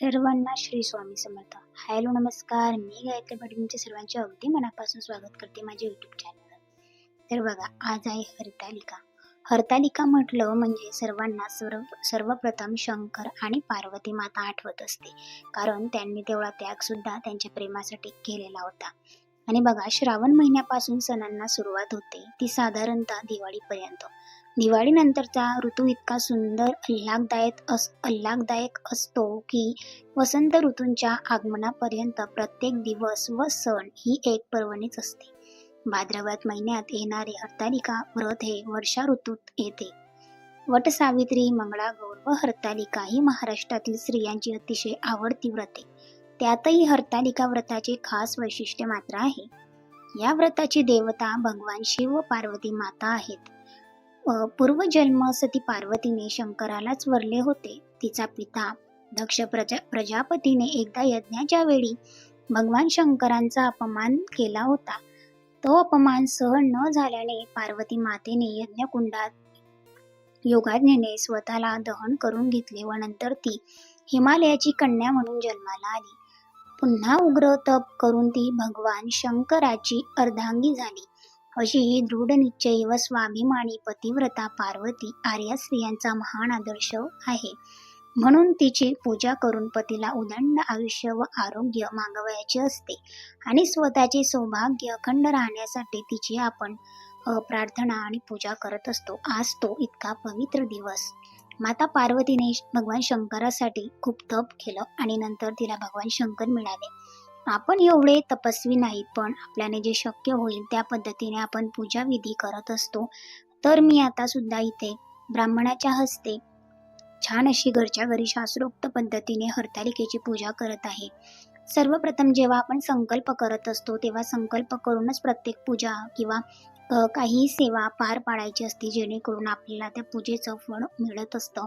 सर्वांना श्री स्वामी समर्थ. हॅलो नमस्कार. मी गायत्री पाटील तुमच्या सर्वांचे अगदी मनापासून स्वागत करते माझ्या यूट्यूब चॅनलवर तर बघा आज आहे हरतालिका. हरतालिका म्हटलं म्हणजे सर्वांना सर्व सर्वप्रथम शंकर आणि पार्वती माता आठवत असते. कारण त्यांनी तेवढा त्यागसुद्धा त्यांच्या प्रेमासाठी केलेला होता. आणि बघा श्रावण महिन्यापासून सणांना सुरुवात होते. ती साधारणतः दिवाळीपर्यंत. दिवाळीनंतरचा ऋतू इतका सुंदर आल्हाददायक अस आल्हाददायक असतो की वसंत ऋतूंच्या आगमनापर्यंत प्रत्येक दिवस व सण ही एक पर्वणीच असते. भाद्रपद महिन्यात येणारे हरतालिका व्रत हे वर्षा ऋतूत येते. वटसावित्री मंगळागौर व हरतालिका ही महाराष्ट्रातील स्त्रियांची अतिशय आवडती व्रते त्यातही हरतालिका व्रताचे खास वैशिष्ट्य मात्र आहे. या व्रताची देवता भगवान शिव व पार्वती माता आहेत. पूर्वजन्म सती पार्वतीने शंकरालाच वरले होते. तिचा पिता दक्ष प्रजा प्रजापतीने एकदा यज्ञाच्या वेळी भगवान शंकरांचा अपमान केला होता. तो अपमान सहन न झाल्याने पार्वती मातेने यज्ञकुंडात योगाज्ञेने स्वतःला दहन करून घेतले व नंतर ती हिमालयाची कन्या म्हणून जन्माला आली. पुन्हा उग्र तप करून ती भगवान शंकराची अर्धांगी झाली. अशी ही दृढ निश्चयी व स्वाभिमानी पतिव्रता पार्वती आर्या स्त्रियांचा महान आदर्श आहे. म्हणून तिची पूजा करून पतीला उदंड आयुष्य व आरोग्य मागवायचे असते आणि स्वतःचे सौभाग्य अखंड राहण्यासाठी तिची आपण प्रार्थना आणि पूजा करत असतो. आज तो इतका पवित्र दिवस. माता पार्वतीने भगवान शंकरासाठी खूप तप केलं आणि नंतर तिला भगवान शंकर मिळाले. आपण एवढे तपस्वी नाहीत पण आपल्याने जे शक्य होईल त्या पद्धतीने आपण पूजा विधी करत असतो. तर मी आता सुद्धा इथे ब्राह्मणाच्या हस्ते छान अशी घरच्या घरी शास्त्रोक्त पद्धतीने हरतालिकेची पूजा करत आहे. सर्वप्रथम जेव्हा आपण संकल्प करत असतो तेव्हा संकल्प करूनच प्रत्येक पूजा किंवा काही सेवा पार पाडायची असते जेणेकरून आपल्याला त्या पूजेचं फळ मिळत असतं.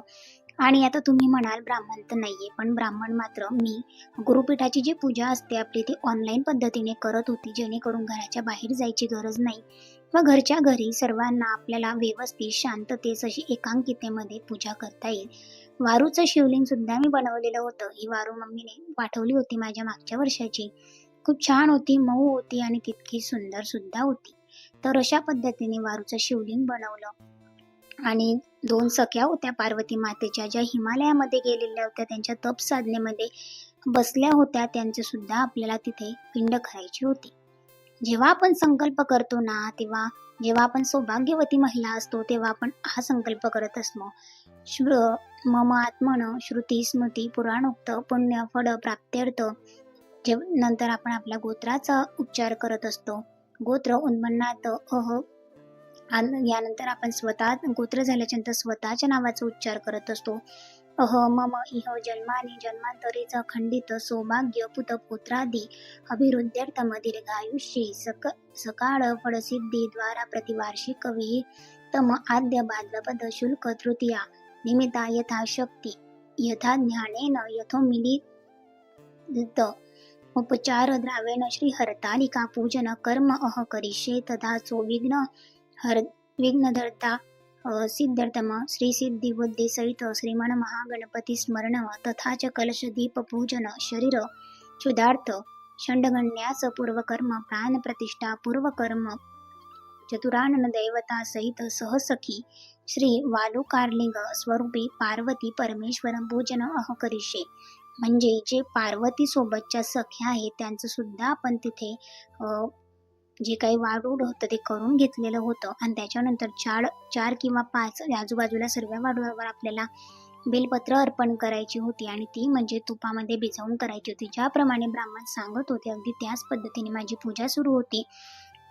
आणि आता तुम्ही म्हणाल ब्राह्मण तर नाहीये पण ब्राह्मण मात्र मी गुरुपीठाची जी पूजा असते आपली ती ऑनलाईन पद्धतीने करत होती जेणेकरून घराच्या बाहेर जायची गरज नाही. व घरच्या घरी सर्वांना आपल्याला व्यवस्थित शांततेस अशी एकांकितेमध्ये पूजा करता येईल. वारूचं शिवलिंग सुद्धा मी बनवलेलं होतं. ही वारू मम्मीने पाठवली होती माझ्या मागच्या वर्षाची. खूप छान होती मऊ होती आणि तितकी सुंदर सुद्धा होती. तर अशा पद्धतीने वारूचं शिवलिंग बनवलं. आणि दोन सख्या होत्या पार्वती मातेच्या ज्या हिमालयामध्ये गेलेल्या होत्या त्यांच्या तप साधनेमध्ये बसल्या होत्या त्यांचे सुद्धा आपल्याला तिथे पिंड करायची होती. जेव्हा आपण संकल्प करतो ना तेव्हा जेव्हा आपण सौभाग्यवती महिला असतो तेव्हा आपण हा संकल्प करत असतो. श्र मम आत्मन श्रुती स्मृती पुराणोक्त पुण्य फळ प्राप्त्यर्थ जे नंतर आपण आपल्या गोत्राचा उपचार करत असतो. गोत्र उन्मन्नात अह यानंतर आपण स्वतः गोत्र झाल्याच्यानंतर स्वतःच्या नावाचा उच्चार करत असतो. अह मम इह जन्माने जन्मांतरीच खंडित सौभाग्य पुत पुत्रादी अभिरुद्ध्यर्थम दीर्घायुष्यी सक सकाळ फळसिद्धी द्वारा प्रतिवार्षिक तम आद्य भाद्रपद शुल्क तृतीया निमित्ता यथाशक्ती यथा ज्ञानेन यथो मिलित उपचार द्रावेण श्री हरतालिका पूजन कर्म अह करिष्ये तथा सो विघ्न हर विघ्नधर्ता सिद्धर्तम श्री सिद्धी बुद्धी सहित श्रीमन महागणपती स्मरण तथा च कलश दीप पूजन शरीर शुद्धार्थ षंडगण्यास पूर्वकर्म प्राण प्रतिष्ठा पूर्वकर्म चतुरानन दैवता सहित सहसखी श्री वालुकार्लिंग स्वरूपी पार्वती परमेश्वर पूजन अह करिष्ये. म्हणजे जे पार्वती सोबतच्या सख्या आहेत त्यांचं सुद्धा आपण तिथे जे काही वाडूड होतं ते करून घेतलेलं होतं. आणि त्याच्यानंतर चार चार किंवा पाच आजूबाजूला सर्व वाडूवर आपल्याला बेलपत्र अर्पण करायची होती. आणि ती म्हणजे तुपामध्ये भिजवून करायची होती. ज्याप्रमाणे ब्राह्मण सांगत होते अगदी त्याच पद्धतीने माझी पूजा सुरू होती.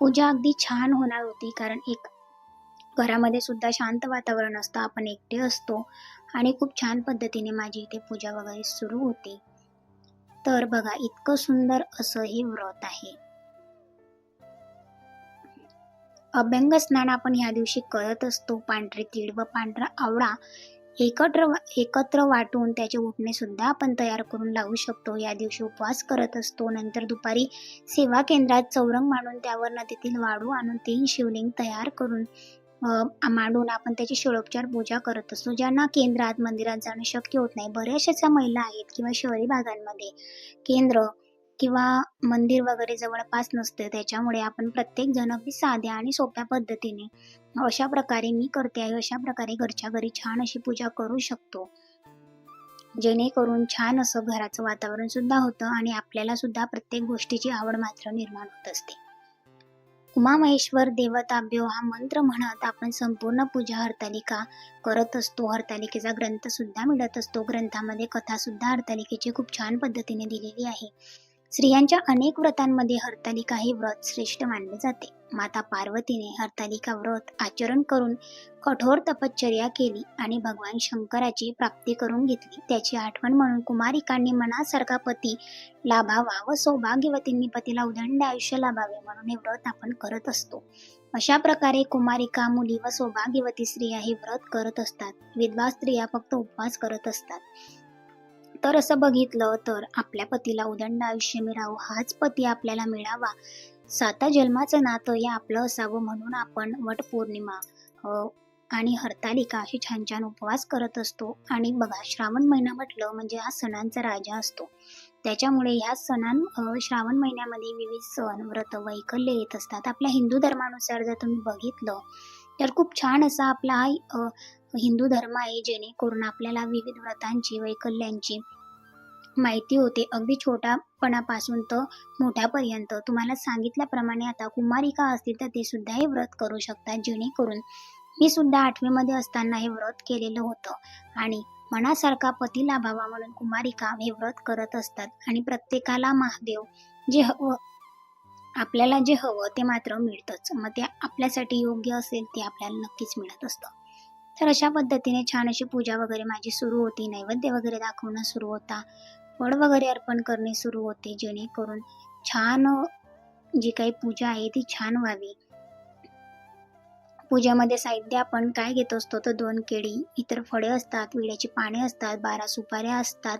पूजा अगदी छान होणार होती कारण एक घरामध्ये सुद्धा शांत वातावरण असतं आपण एकटे असतो. आणि खूप छान पद्धतीने माझी इथे पूजा वगैरे सुरू होती. तर बघा इतकं सुंदर असं हे व्रत आहे. अभ्यंग स्नान आपण ह्या दिवशी करत असतो. पांढरे तीळ व पांढरा आवळा एकत्र एकत्र वाटून त्याचे उठणेसुद्धा आपण तयार करून लावू शकतो. या दिवशी उपवास करत असतो. नंतर दुपारी सेवा केंद्रात चौरंग मांडून त्यावर नदीतील वाळू आणून तीन शिवलिंग तयार करून मांडून आपण त्याची षोडोपचार पूजा करत असतो. ज्यांना केंद्रात मंदिरात जाणं शक्य होत नाही. बऱ्याचशा अशा महिला आहेत किंवा शहरी भागांमध्ये केंद्र किंवा मंदिर वगैरे जवळपास नसतं. त्याच्यामुळे आपण प्रत्येक जण अगदी साध्या आणि सोप्या पद्धतीने अशा प्रकारे मी करते आहे अशा प्रकारे घरच्या घरी छान अशी पूजा करू शकतो. जेणेकरून छान असं घराचं वातावरण सुद्धा होतं आणि आपल्याला सुद्धा प्रत्येक गोष्टीची आवड मात्र निर्माण होत असते. उमा महेश्वर देवताभ्यो हा मंत्र म्हणत आपण संपूर्ण पूजा हरतालिका करत असतो. हरतालिकेचा ग्रंथ सुद्धा मिळत असतो. ग्रंथामध्ये कथा सुद्धा हरतालिकेची खूप छान पद्धतीने दिलेली आहे. स्त्रियांच्या अनेक व्रतांमध्ये हरतालिका हे व्रत श्रेष्ठ मानले जाते. माता पार्वतीने हरतालिका व्रत आचरण करून कठोर तपश्चर्या केली आणि भगवान शंकराची प्राप्ती करून घेतली. त्याची आठवण म्हणून कुमारिकांनी मनासारखा पती लाभावा व सौभाग्यवतींनी पतीला उदंड आयुष्य लाभावे म्हणून हे व्रत आपण करत असतो. अशा प्रकारे कुमारिका मुली व सौभाग्यवती स्त्रिया हे व्रत करत असतात. विधवा स्त्रिया फक्त उपवास करत असतात. तर असं बघितलं तर आपल्या पतीला उदंड आयुष्य मिळावं हाच पती आपल्याला मिळावा. साता जन्माचं नातं हे आपलं असावं म्हणून आपण वटपौर्णिमा आणि हरतालिका असे छान छान उपवास करत असतो. आणि बघा श्रावण महिना म्हटलं म्हणजे हा सणांचा राजा असतो. त्याच्यामुळे ह्या सणां श्रावण महिन्यामध्ये विविध सण व्रत वैकल्य येत असतात. आपल्या हिंदू धर्मानुसार जर तुम्ही बघितलं तर खूप छान असा आपला हिंदू धर्म आहे जेणेकरून आपल्याला विविध व्रतांची वैकल्यांची माहिती होते. अगदी छोट्यापणापासून तर मोठ्यापर्यंत. तुम्हाला सांगितल्याप्रमाणे आता कुमारिका असतील तर ते सुद्धा हे व्रत करू शकतात. जेणेकरून मी सुद्धा आठवीमध्ये असताना हे व्रत केलेलं होतं. आणि मनासारखा पती लाभावा म्हणून कुमारिका हे व्रत करत असतात. आणि प्रत्येकाला महादेव जे हवं आपल्याला जे हवं ते मात्र मिळतंच. मग ते आपल्यासाठी योग्य असेल ते आपल्याला नक्कीच मिळत असतं. तर अशा पद्धतीने छान अशी पूजा वगैरे माझी सुरू होती. नैवेद्य वगैरे दाखवणं सुरू होता. फळ वगैरे अर्पण करणे सुरू होते जेणेकरून छान जी काही पूजा आहे ती छान व्हावी. पूजेमध्ये साहित्य आपण काय घेत असतो तर दोन केळी इतर फळे असतात विड्याची पाने असतात बारा सुपाऱ्या असतात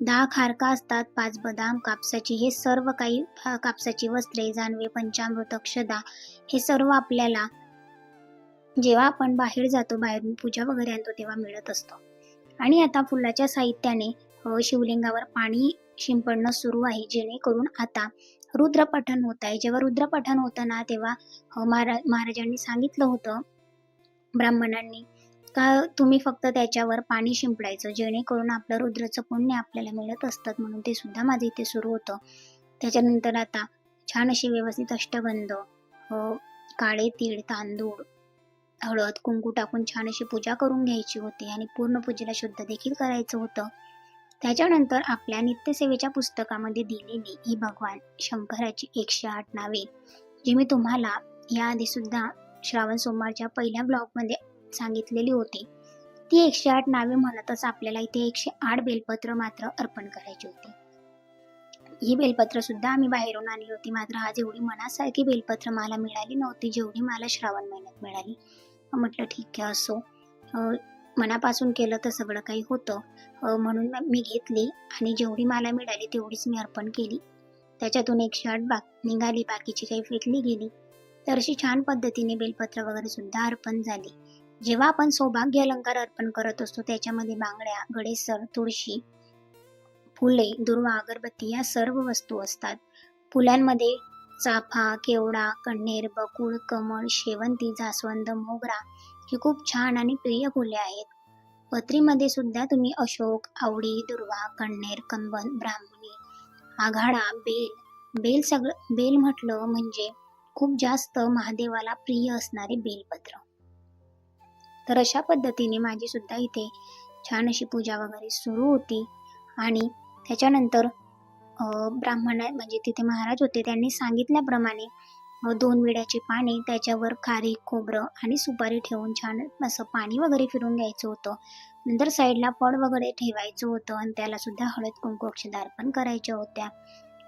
दहा खारका असतात पाच बदाम कापसाची हे सर्व काही कापसाची वस्त्रे जानवे पंचामृत अक्षदा हे सर्व आपल्याला जेव्हा आपण बाहेर जातो बाहेरून पूजा वगैरे आणतो तेव्हा मिळत असतो. आणि आता फुलाच्या साहित्याने शिवलिंगावर पाणी शिंपडणं सुरू आहे. जेणेकरून आता रुद्रपठण होत आहे. जेव्हा रुद्रपठण होतं ना तेव्हा महारा महाराजांनी सांगितलं होतं ब्राह्मणांनी का तुम्ही फक्त त्याच्यावर पाणी शिंपडायचं? जेणेकरून आपलं रुद्रचं पुण्य आपल्याला मिळत असतात म्हणून ते सुद्धा माझं इथे सुरू होतं. त्याच्यानंतर आता छान अशी व्यवस्थित अष्टगंध अ, काळे तीळ तांदूळ हळद कुंकू टाकून छान अशी पूजा करून घ्यायची होती आणि पूर्ण पूजेला शुद्ध देखील करायचं होतं. त्याच्यानंतर आपल्या नित्यसेवेच्या पुस्तकामध्ये दिलेली ही भगवान शंकराची एकशे आठ नावे जी मी तुम्हाला याआधी सुद्धा श्रावण सोमवारच्या पहिल्या ब्लॉगमध्ये सांगितलेली होती. ती एकशे आठ नावे म्हणतच आपल्याला इथे एकशे आठ बेलपत्र मात्र अर्पण करायची होती. ही बेलपत्र सुद्धा आम्ही बाहेरून आणली होती मात्र आज एवढी मनासारखी बेलपत्र मला मिळाली नव्हती जेवढी मला श्रावण महिन्यात मिळाली. म्हटलं ठीक आहे असो. मनापासून केलं तर सगळं काही होतं. म्हणून मी घेतली आणि जेवढी मला मिळाली तेवढीच मी अर्पण केली. त्याच्यातून एकशे आठ बाक निघाली बाकीची काही फेकली गेली. तर अशी छान पद्धतीने बेलपत्र वगैरे सुद्धा अर्पण झाली. जेव्हा आपण सौभाग्य अलंकार अर्पण करत असतो त्याच्यामध्ये बांगड्या गडेसर तुळशी फुले दुर्वा अगरबत्ती या सर्व वस्तू असतात. फुलांमध्ये चाफा केवडा कण्हेर बकुळ कमळ शेवंती जास्वंद मोगरा ही खूप छान आणि प्रिय फुले आहेत. पत्रीमध्ये सुद्धा तुम्ही अशोक आवडी दुर्वा कण्हेर कंबन ब्राह्मणी आघाडा बेल बेल सगळं बेल म्हटलं म्हणजे खूप जास्त महादेवाला प्रिय असणारे बेलपत्र. तर अशा पद्धतीने माझी सुद्धा इथे छान अशी पूजा वगैरे सुरू होती आणि त्याच्यानंतर ब्राह्मण म्हणजे तिथे महाराज होते. त्यांनी सांगितल्याप्रमाणे दोन विड्याचे पाने त्याच्यावर खारी खोबरं आणि सुपारी ठेवून छान असं पाणी वगैरे फिरून घ्यायचं होतं. नंतर साईडला फळ वगैरे ठेवायचं होतं आणि त्यालासुद्धा हळद कुंकू अक्षदा अर्पण करायच्या होत्या.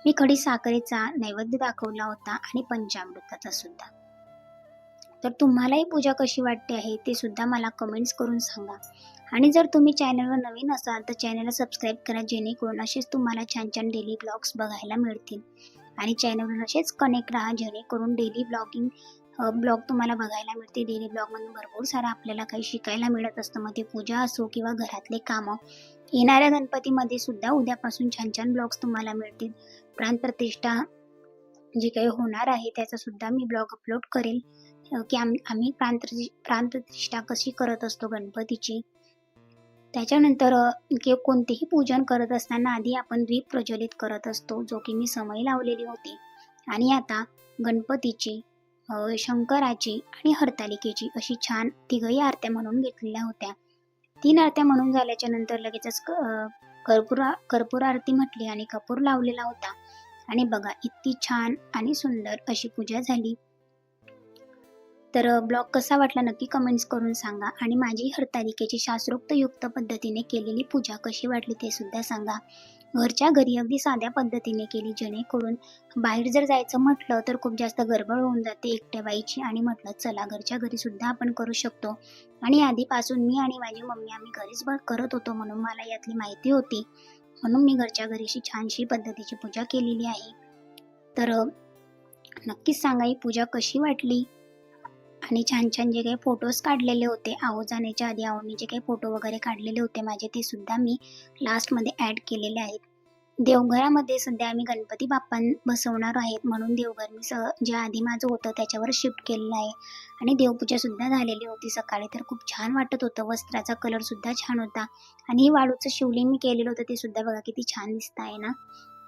मी खडी साखरेचा नैवेद्य दाखवला होता आणि पंचामृताचा सुद्धा. तर तुम्हालाही पूजा कशी वाटते आहे ते सुद्धा मला कमेंट्स करून सांगा. आणि जर तुम्ही चॅनलवर नवीन असाल तर चॅनलला सबस्क्राईब करा जेणेकरून असेच तुम्हाला छान छान डेली ब्लॉग्स बघायला मिळतील. आणि चॅनलवर असेच कनेक्ट राहा जेणेकरून डेली ब्लॉगिंग ब्लॉग तुम्हाला बघायला मिळते. डेली ब्लॉगमधून भरपूर सारं आपल्याला काही शिकायला मिळत असतं. मग ते पूजा असो किंवा घरातले कामं येणाऱ्या गणपतीमध्ये सुद्धा उद्यापासून छान छान ब्लॉग्स तुम्हाला मिळतील. प्राणप्रतिष्ठा जी काही होणार आहे त्याचा सुद्धा मी ब्लॉग अपलोड करेल. की आम आम्ही प्रांत प्राणप्रतिष्ठा कशी करत असतो गणपतीची? त्याच्यानंतर की कोणतेही पूजन करत असताना आधी आपण द्वीप प्रज्वलित करत असतो जो की मी समय लावलेली होती. आणि आता गणपतीची शंकराची आणि हरतालिकेची अशी छान तिघही आरत्या म्हणून घेतलेल्या होत्या. तीन आरत्या म्हणून झाल्याच्यानंतर लगेचच क- कर्पूर कर्पूर आरती म्हटली आणि कपूर लावलेला होता. आणि बघा इतकी छान आणि सुंदर अशी पूजा झाली. तर ब्लॉग कसा वाटला नक्की कमेंट्स करून सांगा आणि माझी हरतालिकेची शास्त्रोक्त युक्त पद्धतीने केलेली पूजा कशी वाटली ते सुद्धा सांगा. घरच्या घरी अगदी साध्या पद्धतीने केली जेणेकरून बाहेर जर जायचं म्हटलं तर खूप जास्त गडबड होऊन जाते एकट्या बाईची आणि म्हटलं चला घरच्या घरी सुद्धा आपण करू शकतो. आणि आधीपासून मी आणि माझी मम्मी आम्ही घरीच करत होतो म्हणून मला यातली माहिती होती. म्हणून मी घरच्या घरीशी छानशी पद्धतीची पूजा केलेली आहे. तर नक्कीच सांगा ही पूजा कशी वाटली? आणि छान छान जे काही फोटोज काढलेले होते आहो जाण्याच्या आधी आहोनी जे काही फोटो वगैरे काढलेले होते माझे ते सुद्धा मी लास्टमध्ये ॲड केलेले आहेत. देवघरामध्ये सध्या आम्ही गणपती बाप्पा बसवणार आहेत म्हणून देवघर मी स जे आधी माझं होतं त्याच्यावर शिफ्ट केलेलं आहे. आणि देवपूजासुद्धा झालेली होती सकाळी तर खूप छान वाटत होतं. वस्त्राचा कलर सुद्धा छान होता. आणि हे वाळूचं शिवलिंग मी केलेलं होतं ते सुद्धा बघा किती छान दिसत आहे ना.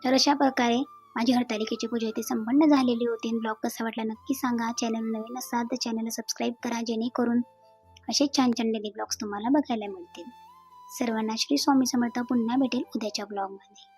तर अशा प्रकारे माझी हरतालिकेची पूजा इथे संपन्न झालेली होती. ब्लॉग कसा वाटला नक्की सांगा. चॅनल नवीन असाल तर चॅनलला सबस्क्राईब करा जेणेकरून असे छान छान डेली ब्लॉग्स तुम्हाला बघायला मिळतील. सर्वांना श्री स्वामी समर्थ. पुन्हा भेटेल उद्याच्या ब्लॉगमध्ये